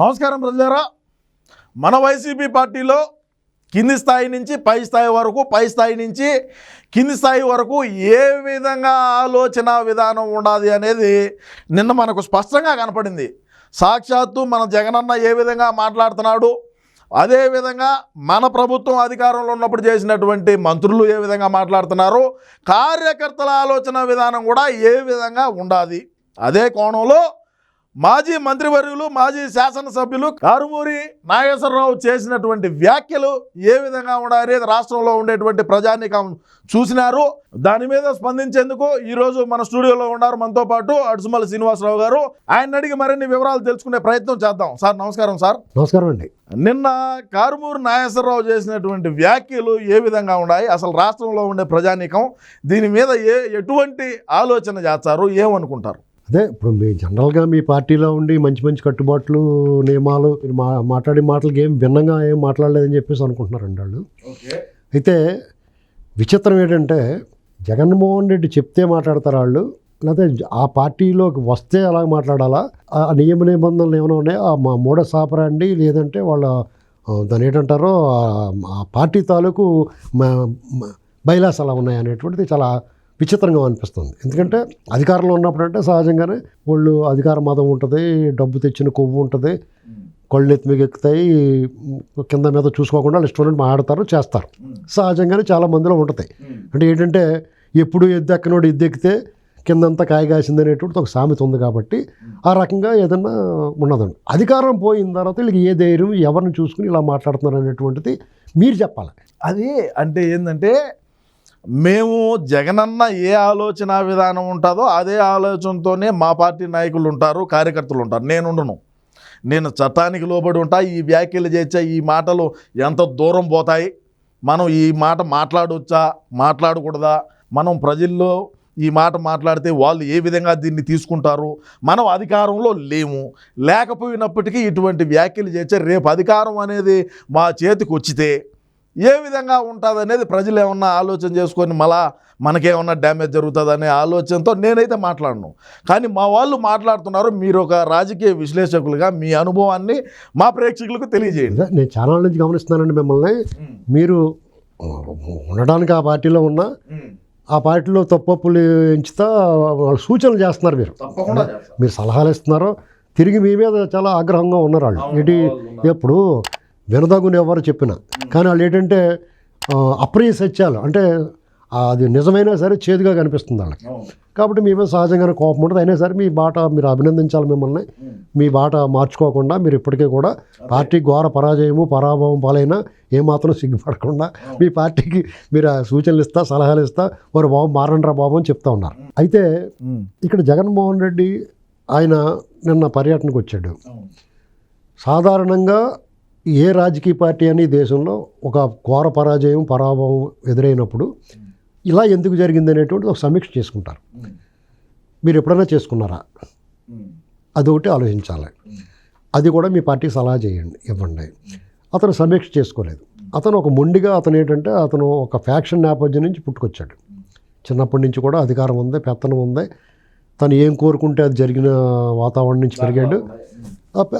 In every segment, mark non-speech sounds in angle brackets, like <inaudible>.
నమస్కారం ప్రజలారా. మన వైసీపీ పార్టీలో కింది స్థాయి నుంచి పై స్థాయి వరకు పై స్థాయి నుంచి కింది స్థాయి వరకు ఏ విధంగా ఆలోచన విధానం ఉండాలి అనేది నిన్న మనకు స్పష్టంగా కనపడింది. సాక్షాత్తు మన జగనన్న ఏ విధంగా మాట్లాడుతున్నాడు అదేవిధంగా మన ప్రభుత్వం అధికారంలో ఉన్నప్పుడు చేసినటువంటి మంత్రులు ఏ విధంగా మాట్లాడుతున్నారు కార్యకర్తల ఆలోచన విధానం కూడా ఏ విధంగా ఉండాలి. అదే కోణంలో మాజీ మంత్రివర్యులు మాజీ శాసనసభ్యులు కారుమూరి నాగేశ్వరరావు చేసినటువంటి వ్యాఖ్యలు ఏ విధంగా ఉండాలి రాష్ట్రంలో ఉండేటువంటి ప్రజానికం చూసినారు. దాని మీద స్పందించేందుకు ఈరోజు మన స్టూడియోలో ఉన్నారు మనతో పాటు అడుసుమల్లి శ్రీనివాసరావు గారు. ఆయన అడిగి మరిన్ని వివరాలు తెలుసుకునే ప్రయత్నం చేద్దాం. సార్ నమస్కారం సార్. నమస్కారం అండి. నిన్న కారుమూరి నాగేశ్వరరావు చేసినటువంటి వ్యాఖ్యలు ఏ విధంగా ఉన్నాయి అసలు రాష్ట్రంలో ఉండే ప్రజానీకం దీని మీద ఏ ఎటువంటి ఆలోచన చేస్తారు ఏమనుకుంటారు? అదే ఇప్పుడు మీ జనరల్గా మీ పార్టీలో ఉండి మంచి మంచి కట్టుబాట్లు నియమాలు మీరు మా మాట్లాడే మాటలకి ఏం భిన్నంగా ఏం మాట్లాడలేదని చెప్పేసి అనుకుంటున్నారండి వాళ్ళు. అయితే విచిత్రం ఏంటంటే జగన్మోహన్ రెడ్డి చెప్తే మాట్లాడతారు వాళ్ళు? లేకపోతే ఆ పార్టీలోకి వస్తే అలా మాట్లాడాలా? ఆ నియమ నిబంధనలు ఏమైనా ఉన్నాయో? ఆ మా మూడ సాపరండి లేదంటే వాళ్ళ దాని ఏంటంటారో? ఆ- ఆ పార్టీ తాలూకు బైలాస్ అలా ఉన్నాయి అనేటువంటిది చాలా విచిత్రంగా అనిపిస్తుంది. ఎందుకంటే అధికారంలో ఉన్నప్పుడు అంటే సహజంగానే వాళ్ళు అధికార మదం ఉంటుంది డబ్బు తెచ్చిన కొవ్వు ఉంటుంది కళ్ళు ఎత్తి ఎక్కుతాయి కింద మీద చూసుకోకుండా వాళ్ళు ఇష్టం మాట్లాడతారు చేస్తారు. సహజంగానే చాలా మందిలో ఉంటుంది. అంటే ఏంటంటే ఎప్పుడు ఎద్దు ఎక్కనోడు ఎద్దు ఎక్కితే కిందంతా కాయగాసింది అనేటువంటిది ఒక సామెత ఉంది కాబట్టి ఆ రకంగా ఏదన్నా ఉన్నదండి. అధికారం పోయిన తర్వాత వీళ్ళకి ఏ ధైర్యం ఎవరిని చూసుకుని ఇలా మాట్లాడుతున్నారు అనేటువంటిది మీరు చెప్పాలి. అది అంటే ఏంటంటే మేము జగనన్న ఏ ఆలోచన విధానం ఉంటుందో అదే ఆలోచనతోనే మా పార్టీ నాయకులు ఉంటారు కార్యకర్తలు ఉంటారు. నేను ఉండను. నేను చట్టానికి లోబడి ఉంటా ఈ వ్యాఖ్యలు చేసే ఈ మాటలు ఎంత దూరం పోతాయి? మనం ఈ మాట మాట్లాడవచ్చా మాట్లాడకూడదా? మనం ప్రజల్లో ఈ మాట మాట్లాడితే వాళ్ళు ఏ విధంగా దీన్ని తీసుకుంటారు? మనం అధికారంలో లేము. లేకపోయినప్పటికీ ఇటువంటి వ్యాఖ్యలు చేస్తే రేపు అధికారం అనేది మా చేతికి వచ్చితే ఏ విధంగా ఉంటుంది అనేది ప్రజలు ఏమన్నా ఆలోచన చేసుకొని మళ్ళా మనకేమన్నా డ్యామేజ్ జరుగుతుందనే ఆలోచనతో నేనైతే మాట్లాడను. కానీ మా వాళ్ళు మాట్లాడుతున్నారు మీరు ఒక రాజకీయ విశ్లేషకులుగా మీ అనుభవాన్ని మా ప్రేక్షకులకు తెలియజేయండి. నేను చాలా నుంచి గమనిస్తున్నానండి మిమ్మల్ని. మీరు ఉండడానికి ఆ పార్టీలో ఉన్నా ఆ పార్టీలో తప్పప్పులు ఎంచుతా వాళ్ళు సూచనలు చేస్తున్నారు మీరు. తప్పకుండా మీరు సలహాలు ఇస్తున్నారు. తిరిగి మీ మీద చాలా ఆగ్రహంగా ఉన్నారు వాళ్ళు. ఏంటి? ఎప్పుడు వినదగుని ఎవరు చెప్పినా. కానీ వాళ్ళు ఏంటంటే అప్రియ సత్యాలు అంటే అది నిజమైనా సరే చేదుగా కనిపిస్తుంది వాళ్ళకి. కాబట్టి మీ మీద సహజంగానే కోపం ఉంటుంది. అయినా సరే మీ బాట మీరు అభినందించాలి మిమ్మల్ని. మీ బాట మార్చుకోకుండా మీరు ఇప్పటికే కూడా పార్టీ ఘోర పరాజయము పరాభవం పాలైనా ఏమాత్రం సిగ్గుపడకుండా మీ పార్టీకి మీరు సూచనలు ఇస్తా సలహాలు ఇస్తా వారు బాబు మారండ్రా బాబు అని చెప్తా ఉన్నారు. అయితే ఇక్కడ జగన్మోహన్ రెడ్డి ఆయన నిన్న పర్యటనకు వచ్చాడు. సాధారణంగా ఏ రాజకీయ పార్టీ అని దేశంలో ఒక ఘోర పరాజయం పరాభవం ఎదురైనప్పుడు ఇలా ఎందుకు జరిగింది అనేటువంటిది ఒక సమీక్ష చేసుకుంటారు. మీరు ఎప్పుడైనా చేసుకున్నారా? అదొకటి ఆలోచించాలి. అది కూడా మీ పార్టీకి సలహా చేయండి ఇవ్వండి. అతను సమీక్ష చేసుకోలేదు. అతను ఒక మొండిగా అతను ఏంటంటే అతను ఒక ఫ్యాక్షన్ నేపథ్యం నుంచి పుట్టుకొచ్చాడు. చిన్నప్పటి నుంచి కూడా అధికారం ఉంది పెత్తనం ఉంది. తను ఏం కోరుకుంటే అది జరిగిన వాతావరణం నుంచి పెరిగాడు.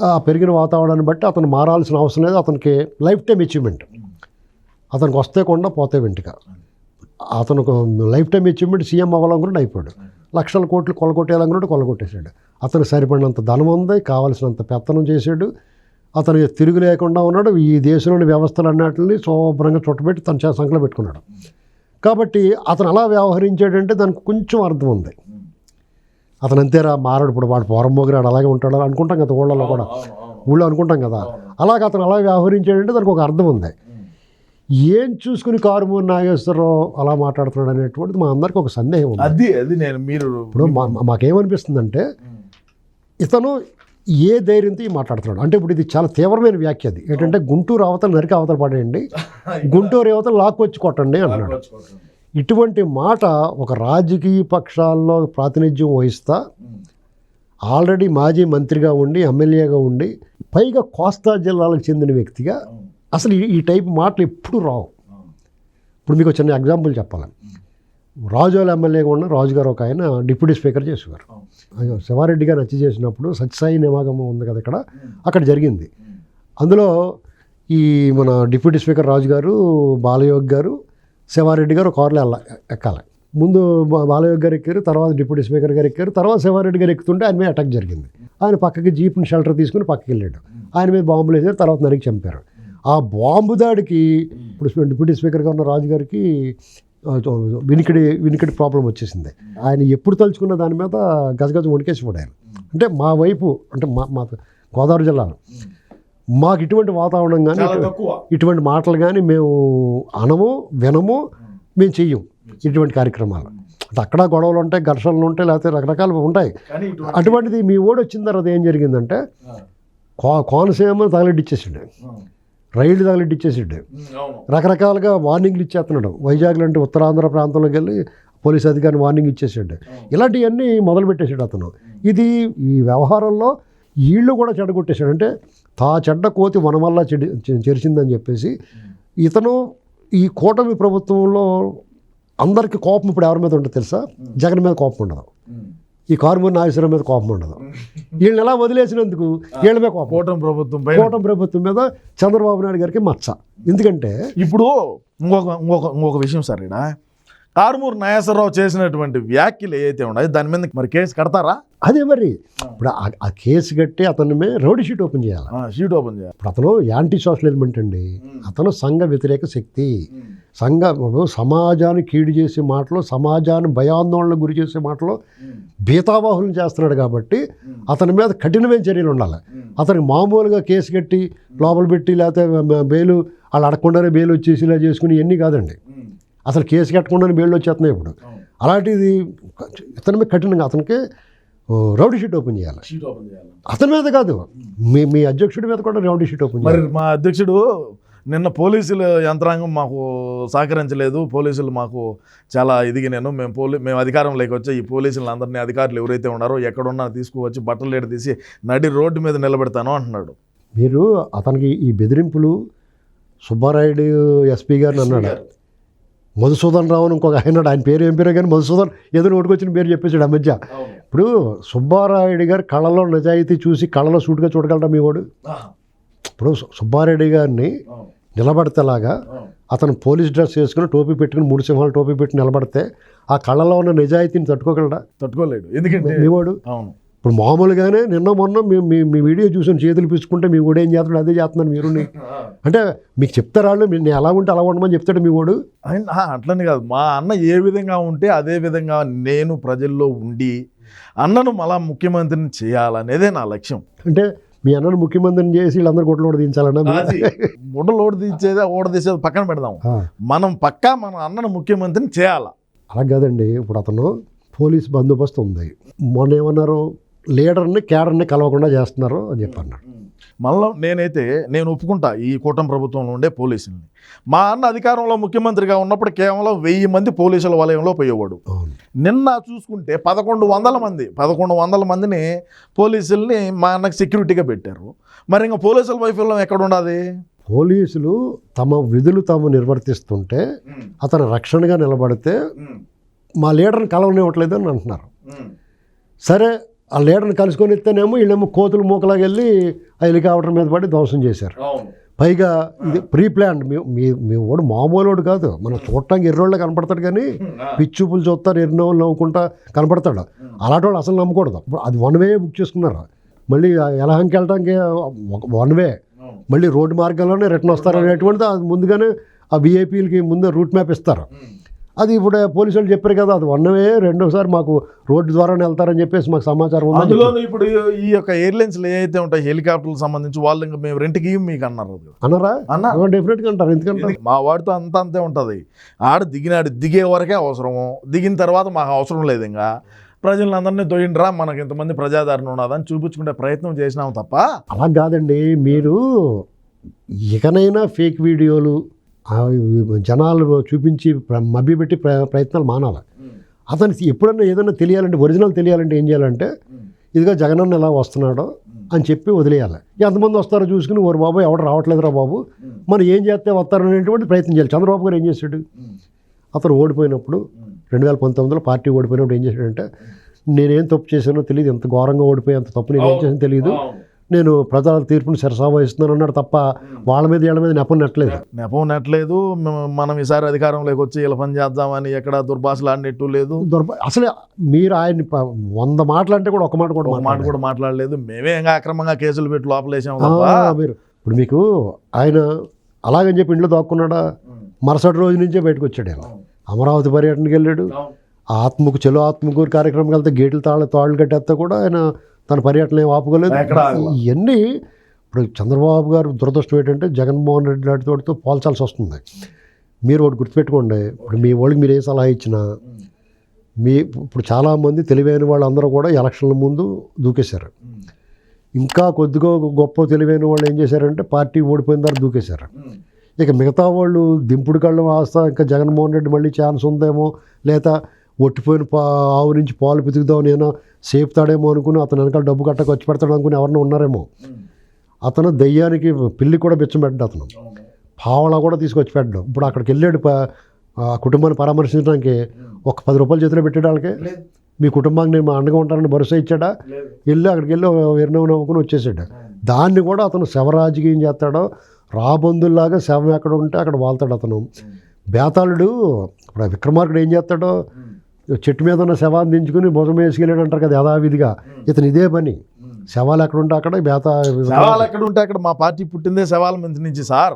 ఆ పెరిగిన వాతావరణాన్ని బట్టి అతను మారాల్సిన అవసరం లేదు. అతనికి లైఫ్ టైం అచీవ్మెంట్ అతనికి వస్తే కొండ పోతే వెంటక. అతను లైఫ్ టైం అచీవ్మెంట్ సీఎం అవ్వాలనుకున్నాడు అయిపోయాడు. లక్షల కోట్లు కొలగొట్టేయాలనుకున్నాడు కొలగొట్టేశాడు. అతను సరిపడినంత ధనం ఉంది కావలసినంత పెత్తనం చేశాడు. అతను తిరుగు లేకుండా ఉన్నాడు. ఈ దేశంలోని వ్యవస్థలు అన్నిటిని శుభ్రంగా చుట్టబెట్టి తన చే- సంకలో పెట్టుకున్నాడు. కాబట్టి అతను అలా వ్యవహరించాడంటే దానికి కొంచెం అర్థం ఉంది. అతను అంతేరా మారాడు ఇప్పుడు వాడు పోరం మోగిరాడు అలాగే ఉంటాడు అని అనుకుంటాం కదా ఊళ్ళలో కూడా. ఊళ్ళో అనుకుంటాం కదా. అలాగే అతను అలా వ్యవహరించాడంటే దానికి ఒక అర్థం ఉంది. ఏం చూసుకుని కారుమూరి నాగేశ్వరరావు అలా మాట్లాడుతున్నాడు అనేటువంటిది మా అందరికి ఒక సందేహం ఉంది. అది అది నేను మీరు ఇప్పుడు మాకేమనిపిస్తుందంటే ఇతను ఏ ధైర్యంతో ఈ మాట్లాడుతున్నాడు? అంటే ఇప్పుడు ఇది చాలా తీవ్రమైన వ్యాఖ్య అది. ఏంటంటే గుంటూరు అవతల నరికి అవతల పడేయండి. <laughs> గుంటూరు అవతల లాక్కొచ్చి కొట్టండి అన్నాడు ఇటువంటి మాట ఒక రాజకీయ పక్షాల్లో ప్రాతినిధ్యం వహిస్తా ఆల్రెడీ మాజీ మంత్రిగా ఉండి ఎమ్మెల్యేగా ఉండి పైగా కోస్తా జిల్లాలకు చెందిన వ్యక్తిగా అసలు ఈ- ఈ టైప్ మాటలు ఎప్పుడు రావు. ఇప్పుడు మీకు చిన్న ఎగ్జాంపుల్ చెప్పాలి. రాజోల ఎమ్మెల్యేగా ఉన్న రాజుగారు ఒక ఆయన డిప్యూటీ స్పీకర్ చేసేవారు. శివారెడ్డి గారు హత్య చేసినప్పుడు సత్యసాయి నివాగమం ఉంది కదా ఇక్కడ అక్కడ జరిగింది. అందులో ఈ మన డిప్యూటీ స్పీకర్ రాజు గారు బాలయోగ్ గారు శివారెడ్డి గారు కార్లో వెళ్ళ ఎక్కాలి. ముందు బా- బాలయోగ్ గారు ఎక్కారు తర్వాత డిప్యూటీ స్పీకర్ గారు ఎక్కారు తర్వాత శివారెడ్డి గారు ఎక్కుతుంటే ఆయన మీద అటాక్ జరిగింది. ఆయన పక్కకి జీప్ని షెల్టర్ తీసుకుని పక్కకి వెళ్ళాడు. ఆయన మీద బాంబులు వేసారు తర్వాత నరికి చంపారు. ఆ బాంబు దాడికి ఇప్పుడు డిప్యూటీ స్పీకర్గా ఉన్న రాజు గారికి వినికిడి వినికిడి ప్రాబ్లం వచ్చేసింది. ఆయన ఎప్పుడు తలుచుకున్న దాని మీద గజగజ వణికేసిపోయారు అంటే మా వైపు అంటే మా మా గోదావరి జిల్లాలో మాకు ఇటువంటి వాతావరణం కానీ ఇటువంటి మాటలు కానీ మేము అనము వినము మేము చెయ్యం ఇటువంటి కార్యక్రమాలు. అంటే అక్కడ గొడవలు ఉంటాయి ఘర్షణలు ఉంటాయి లేకపోతే రకరకాలు ఉంటాయి. అటువంటిది మీ ఓడి వచ్చిన తర్వాత ఏం జరిగిందంటే కో కోనసీమ తగలెడ్డిచ్చేసాడు రైళ్ళు తగలెడ్డిచ్చేసాడు రకరకాలుగా వార్నింగ్లు ఇచ్చేస్తున్నాడు. వైజాగ్ లాంటి ఉత్తరాంధ్ర ప్రాంతంలోకి వెళ్ళి పోలీస్ అధికారిని వార్నింగ్ ఇచ్చేసాడు. ఇలాంటివన్నీ మొదలు పెట్టేశాడు అతను ఇది ఈ వ్యవహారంలో వీళ్ళు కూడా చెడగొట్టేశాడు. అంటే తా చెడ్డ కోతి వన వల్ల చెడి చెరిచిందని చెప్పేసి ఇతను ఈ కూటమి ప్రభుత్వంలో అందరికీ కోపం ఇప్పుడు ఎవరి మీద ఉంటుంది తెలుసా? జగన్ మీద కోపం ఉండదు. ఈ కారుమూరి నాగేశ్వరం మీద కోపం ఉండదు. వీళ్ళని ఎలా వదిలేసినందుకు వీళ్ళ మీద కోపం కూటమి ప్రభుత్వం కూటమి ప్రభుత్వం మీద చంద్రబాబు నాయుడు గారికి మచ్చ. ఎందుకంటే ఇప్పుడు ఇంకొక ఇంకొక ఇంకొక విషయం సార్ ఇక్కడ కారుమూరు నాగేశ్వరరావు చేసినటువంటి వ్యాఖ్యలు ఏవైతే ఉన్నాయో దాని మీద మరి కేసు కడతారా? అదే మరి. ఇప్పుడు ఆ- కేసు కట్టి అతని రౌడీ షీట్ ఓపెన్ చేయాలి? షీట్ ఓపెన్ చేయాలి. ఇప్పుడు అతను యాంటీ సోషల్ ఎలిమెంట్ అండి. అతను సంఘ వ్యతిరేక శక్తి. సంఘ సమాజాన్ని కీడు చేసే మాటలు సమాజాన్ని భయాందోళన గురి చేసే మాటలు బీతావాహులను చేస్తున్నాడు కాబట్టి అతని మీద కఠినమైన చర్యలు ఉండాలి. అతనికి మామూలుగా కేసు కట్టి లోపల పెట్టి లేకపోతే బెయిలు వాళ్ళు అడగకుండానే బెయిల్ వచ్చేసి ఇలా చేసుకుని ఇవన్నీ కాదండి. అసలు కేసు కట్టకుండానే బెయిల్ వచ్చేస్తున్నాయి ఇప్పుడు. అలాంటిది ఇతని మీద కఠినంగా అతనికి రౌడీ షీట్ ఓపెన్ చేయాలి. అతని మీద కాదు మీ మీ అధ్యక్షుడి మీద కూడా రౌడీ షీట్ ఓపెన్ మరి చేయాలి. మా అధ్యక్షుడు నిన్న పోలీసుల యంత్రాంగం మాకు సహకరించలేదు. పోలీసులు మాకు చాలా ఇదిగి నేను మేము పోలీ మేము అధికారం లేకొచ్చా ఈ పోలీసులు అందరినీ అధికారులు ఎవరైతే ఉన్నారో ఎక్కడున్నా తీసుకువచ్చి బట్టలు ఏడు తీసి నడి రోడ్డు మీద నిలబెడతాను అంటున్నాడు. మీరు అతనికి ఈ బెదిరింపులు సుబ్బారాయుడు ఎస్పీ గారిని అన్నాడు? మధుసూదన్ రావు ఇంకొక ఆయన. ఆయన పేరు ఏం పేరు కానీ మధుసూదన్ ఏదో నోటుకొచ్చిన పేరు చెప్పేసాడు ఆ మధ్య. ఇప్పుడు సుబ్బారాయుడు గారు కళలో నిజాయితీ చూసి కళలో సూటుగా చూడగలరా మీ వాడు? ఇప్పుడు సుబ్బారెడ్డి గారిని నిలబడితేలాగా అతను పోలీస్ డ్రెస్ వేసుకుని టోపీ పెట్టుకుని మూడు సింహాలు టోపీ పెట్టి నిలబడితే ఆ కళలో ఉన్న నిజాయితీని తట్టుకోగలరా తట్టుకోలేడు. ఎందుకంటే మీ వాడు? అవును. ఇప్పుడు మామూలుగానే నిన్న మొన్న మీ మీ మీ వీడియో చూసాను చేతులు పిసుకుంటే మీ వాడు ఏం చేస్తున్నాడు అదే చేస్తున్నాను మీరు అంటే మీకు చెప్తారా వాళ్ళు? నేను ఎలా ఉంటే అలా ఉండమని చెప్తాడు మీ వాడు? అట్లని కాదు. మా అన్న ఏ విధంగా ఉంటే అదే విధంగా నేను ప్రజల్లో ఉండి అన్నను మళ్ళా ముఖ్యమంత్రిని చేయాలనేదే నా లక్ష్యం. అంటే మీ అన్నను ముఖ్యమంత్రిని చేసి వీళ్ళందరూ గుడ్లు కూడా దించాలన్నా గుడ్డలు ఓడి తీసేది ఓడ తీసేది పక్కన పెడదాం. మనం పక్కా మన అన్నను ముఖ్యమంత్రిని చేయాల? అలా కాదండి. ఇప్పుడు అతను పోలీస్ బందోబస్తు ఉంది. మొన్న ఏమన్నారు? లీడర్ని కేడర్ని కలవకుండా చేస్తున్నారు అని చెప్పి అన్నాడు. మళ్ళీ నేనైతే నేను ఒప్పుకుంటా ఈ కూటమి ప్రభుత్వంలో ఉండే పోలీసుల్ని. మా అన్న అధికారంలో ముఖ్యమంత్రిగా ఉన్నప్పుడు కేవలం వెయ్యి మంది పోలీసుల వలయంలో పోయేవాడు. నిన్న చూసుకుంటే పదకొండు వందల మంది పదకొండు వందల మందిని పోలీసుల్ని మా అన్నకి సెక్యూరిటీగా పెట్టారు. మరి ఇంకా పోలీసుల వైఫల్యం ఎక్కడ ఉండదు? పోలీసులు తమ విధులు తాము నిర్వర్తిస్తుంటే అతను రక్షణగా నిలబడితే మా లీడర్ని కలవనివ్వట్లేదు అని అంటున్నారు. సరే ఆ లీడర్ని కలుసుకొని ఇస్తేనేమో వీళ్ళేమో కోతులు మూకలాగా వెళ్ళి ఆ హెలికాప్టర్ మీద పడి ధ్వంసం చేశారు. పైగా ఇది ప్రీ ప్లాన్డ్ మీ మీ వాడు మామూలు వాడు కాదు. మనం చూడటానికి ఎర్రోళ్ళ కనపడతాడు కానీ పిచ్చి చూపులు చూస్తారు ఎన్నో నవ్వుకుంటా కనపడతాడు. అలాంటి వాళ్ళు అసలు నమ్మకూడదు. అది వన్ వే బుక్ చేసుకున్నారు. మళ్ళీ ఆ యలహంకి వెళ్ళడానికి వన్ వే మళ్ళీ రోడ్డు మార్గంలోనే రిటర్న్ వస్తారు అనేటువంటిది అది ముందుగానే ఆ విఐపీలకి ముందే రూట్ మ్యాప్ ఇస్తారు. అది ఇప్పుడు పోలీసు వాళ్ళు చెప్పారు కదా అది వన్ వే రెండోసారి మాకు రోడ్డు ద్వారానే వెళ్తారని చెప్పేసి మాకు సమాచారం ఉందని అందులో ఇప్పుడు ఈ యొక్క ఎయిర్లైన్స్లు ఏవైతే ఉంటాయి హెలికాప్టర్లకు సంబంధించి వాళ్ళు ఇంకా మేము రెంట్కి ఇవ్వం మీకు అన్నారు. అన్నారా? అన్న. డెఫినెట్గా అంటారు ఎందుకంటారు? మా వాడితో అంత అంతే ఉంటుంది. ఆడ దిగినాడు దిగే వరకే అవసరము. దిగిన తర్వాత మాకు అవసరం లేదు ఇంకా. ప్రజలందరినీ తొయ్యండిరా మనకి ఇంతమంది ప్రజాదరణ ఉన్నదని చూపించుకునే ప్రయత్నం చేసినాము తప్ప. అలా కాదండి మీరు ఇకనైనా ఫేక్ వీడియోలు జనాలు చూపించి మభ్యపెట్టి ప్ర ప్రయత్నాలు మానాలి. అతనికి ఎప్పుడన్నా ఏదైనా తెలియాలంటే ఒరిజినల్ తెలియాలంటే ఏం చేయాలంటే ఇదిగో జగనన్న ఎలా వస్తున్నాడో అని చెప్పి వదిలేయాలి. ఎంతమంది వస్తారో చూసుకుని ఓరు బాబు ఎవడు రావట్లేదురా బాబు మనం ఏం చేస్తే వస్తారు అనేటువంటి ప్రయత్నం చేయాలి. చంద్రబాబు గారు ఏం చేశాడు? అతను ఓడిపోయినప్పుడు రెండు వేల పంతొమ్మిదిలో పార్టీ ఓడిపోయినప్పుడు ఏం చేశాడంటే నేనేం తప్పు చేశానో తెలియదు ఎంత ఘోరంగా ఓడిపోయి అంత తప్పు నేను ఏం చేసానో తెలియదు. నేను ప్రజల తీర్పుని శిరసావహిస్తున్నాను అన్నాడు తప్ప వాళ్ళ మీద వీళ్ళ మీద నెపం నెట్టలేదు. నెపం నెట్లేదు మ- మనం ఈసారి అధికారంలోకి వచ్చి ఇలా పని చేద్దామని ఎక్కడ దుర్భాషలు ఆడినట్టు లేదు. అసలు మీరు ఆయన వంద మాటలు అంటే కూడా ఒక మాట కూడా మాట. కూడా మాట్లాడలేదు. మేమే ఇంకా అక్రమంగా కేసులు పెట్టి లోపలేసాం మీరు ఇప్పుడు మీకు ఆయన అలాగని చెప్పి ఇంట్లో దాక్కున్నాడా? మరుసటి రోజు నుంచే బయటకు వచ్చాడు ఆయన. అమరావతి పర్యటనకి వెళ్ళాడు. ఆత్మకు చెలో ఆత్మకూరు కార్యక్రమంకి వెళ్తే గేట్లు తాళ్ళు తాళ్ళు కట్టేస్తే కూడా ఆయన తన పర్యటన ఏం ఆపుకోలేదు. ఇవన్నీ ఇప్పుడు చంద్రబాబు గారు దురదృష్టం ఏంటంటే జగన్మోహన్ రెడ్డి లాంటి తోటితో పోల్చాల్సి వస్తుంది. మీరు ఒకటి గుర్తుపెట్టుకోండి. ఇప్పుడు మీ వాళ్ళకి మీరు ఏ సలహా ఇచ్చినా మీ ఇప్పుడు చాలామంది తెలివైన వాళ్ళందరూ కూడా ఎలక్షన్ల ముందు దూకేశారు. ఇంకా కొద్దిగా గొప్ప తెలివైన వాళ్ళు ఏం చేశారంటే పార్టీ ఓడిపోయిన తర్వాత దూకేశారు. ఇక మిగతా వాళ్ళు దింపుడు కళ్ళు ఆస్తా ఇంకా జగన్మోహన్ రెడ్డి మళ్ళీ ఛాన్స్ ఉందేమో లేదా ఒట్టిపోయిన పా ఆవు నుంచి పాలు పితుకుదాం నేను సేపుతాడేమో అనుకుని అతను వెనకాల డబ్బు కట్టక వచ్చి పెడతాడు అనుకుని ఎవరైనా ఉన్నారేమో. అతను దయ్యానికి పిల్లి కూడా బిచ్చం పెట్టాడు అతను. పావలా కూడా తీసుకొచ్చి పెట్టడం. ఇప్పుడు అక్కడికి వెళ్ళాడు ఆ కుటుంబాన్ని పరామర్శించడానికి ఒక పది రూపాయలు చేతిలో పెట్టాడు వాళ్ళకి. మీ కుటుంబానికి నేను అండగా ఉంటానని భరోసా ఇచ్చాడా? వెళ్ళి అక్కడికి వెళ్ళి విరనవ్వు నవ్వుకుని వచ్చేసాడు. దాన్ని కూడా అతను శవరాజకీయం చేస్తాడో రాబందుల్లాగా శవం ఎక్కడ ఉంటే అక్కడ వాళ్తాడు అతను. బేతాళుడు ఇప్పుడు విక్రమార్కుడు ఏం చేస్తాడో చెట్టు మీద ఉన్న శవాన్ని దించుకుని భుజం వేసుకెళ్ళాడు అంటారు కదా యథావిధిగా. ఇతను ఇదే పని. శవాలు ఎక్కడ ఉంటే అక్కడ బేత శవాలు ఎక్కడ ఉంటే అక్కడ మా పార్టీ పుట్టిందే శవాల మీద నుంచి సార్.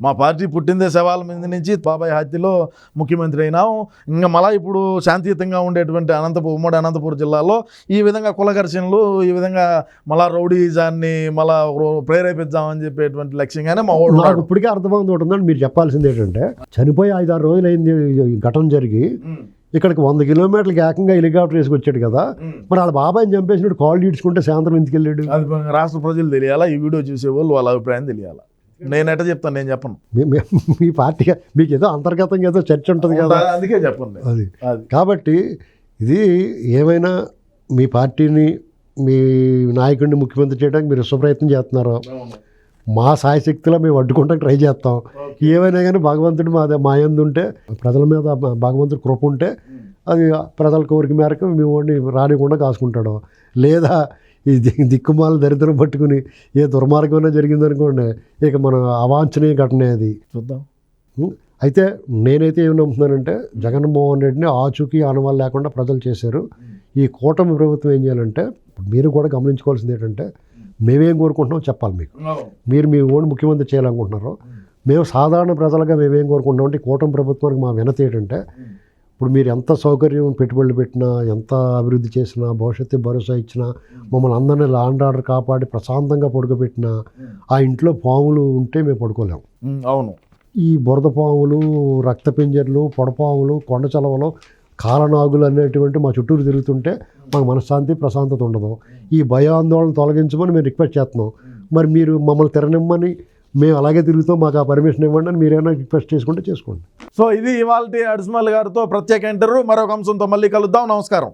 మా పార్టీ పుట్టిందే శవాల మీద నుంచి బాబాయ్ హత్యలో ముఖ్యమంత్రి అయినాం ఇంకా మళ్ళా ఇప్పుడు శాంతియుతంగా ఉండేటువంటి అనంతపూర్ ఉమ్మడి అనంతపురం జిల్లాలో ఈ విధంగా కుల ఘర్షణలు ఈ విధంగా మళ్ళా రౌడీజాన్ని మళ్ళా ప్రేరేపిద్దామని చెప్పేటువంటి లక్ష్యంగానే మా నాకు ఇప్పటికే ఉందండి మీరు చెప్పాల్సింది ఏంటంటే చనిపోయి ఐదు ఆరు రోజులు అయింది ఘటన జరిగి ఇక్కడికి వంద కిలోమీటర్లకి ఏకంగా హెలికాప్టర్ వేసుకొచ్చాడు కదా. మరి వాళ్ళ బాబాయిని చంపేసినట్టు కాల్ ఈడ్చుకుంటే సాయంత్రం ఎందుకు వెళ్ళాడు? అది రాష్ట్ర ప్రజలు తెలియాలా? ఈ వీడియో చూసే వాళ్ళు వాళ్ళ అభిప్రాయం తెలియాలా? నేను ఎట్ట చెప్తాను నేను చెప్పను. మీ- పార్టీ మీకు ఏదో అంతర్గతంగా ఏదో చర్చ ఉంటుంది కదా. అందుకే చెప్పండి అది. కాబట్టి ఇది ఏమైనా మీ పార్టీని మీ నాయకుడిని ముఖ్యమంత్రి చేయడానికి మీరు విశ్వప్రయత్నం చేస్తున్నారు? మా సాయశక్తిలో మేము అడ్డుకుంటానికి ట్రై చేస్తాం. ఏమైనా కానీ భగవంతుడు మా మా యందు ఉంటే ప్రజల మీద భగవంతుడు కృప ఉంటే అది ప్రజల కోరిక మేరకు మీ వాడిని రానికుండా కాసుకుంటాడు. లేదా ఈ దిక్కుమాల దరిద్రం పట్టుకుని ఏ దుర్మార్గమైనా జరిగిందనుకోండి ఇక మన అవాంఛనీయ ఘటనే అది. చూద్దాం. అయితే నేనైతే ఏమి నమ్ముతున్నానంటే జగన్మోహన్ రెడ్డిని ఆచూకీ ఆనవాళ్ళు లేకుండా ప్రజలు చేశారు. ఈ కూటమి ప్రభుత్వం ఏం చేయాలంటే మీరు కూడా గమనించుకోవాల్సింది ఏంటంటే మేమేం కోరుకుంటున్నాం చెప్పాలి మీకు. మీరు మీ ఓన్ ముఖ్యమంత్రి చేయాలనుకుంటున్నారు మేము సాధారణ ప్రజలుగా మేమేం కోరుకుంటున్నాం అంటే కూటమి ప్రభుత్వానికి మా వినతి ఏంటంటే ఇప్పుడు మీరు ఎంత సౌకర్యం పెట్టుబడులు పెట్టినా ఎంత అభివృద్ధి చేసినా భవిష్యత్తు భరోసా ఇచ్చినా మమ్మల్ని అందరినీ లాండ్ ఆర్డర్ కాపాడి ప్రశాంతంగా పడుకోబెట్టినా ఆ ఇంట్లో పాములు ఉంటే మేము పడుకోలేము అవును. ఈ బురద పాములు రక్తపింజర్లు పొడపాములు కొండ చలవలు కాలనాగులు అనేటువంటి మా చుట్టూరు తిరుగుతుంటే మాకు మనశ్శాంతి ప్రశాంతత ఉండదు. ఈ భయాందోళన తొలగించమని మేము రిక్వెస్ట్ చేస్తున్నాం. మరి మీరు మమ్మల్ని తిరనిమ్మని మేము అలాగే తిరుగుతాం మాకు ఆ పర్మిషన్ ఇవ్వండి అని మీరేమైనా రిక్వెస్ట్ చేసుకుంటే చేసుకోండి. సో ఇది ఇవాళ అడిస్మల్ గారితో ప్రత్యేక ఇంటర్వ్యూ. మరొక అంశంతో మళ్ళీ కలుద్దాం. నమస్కారం.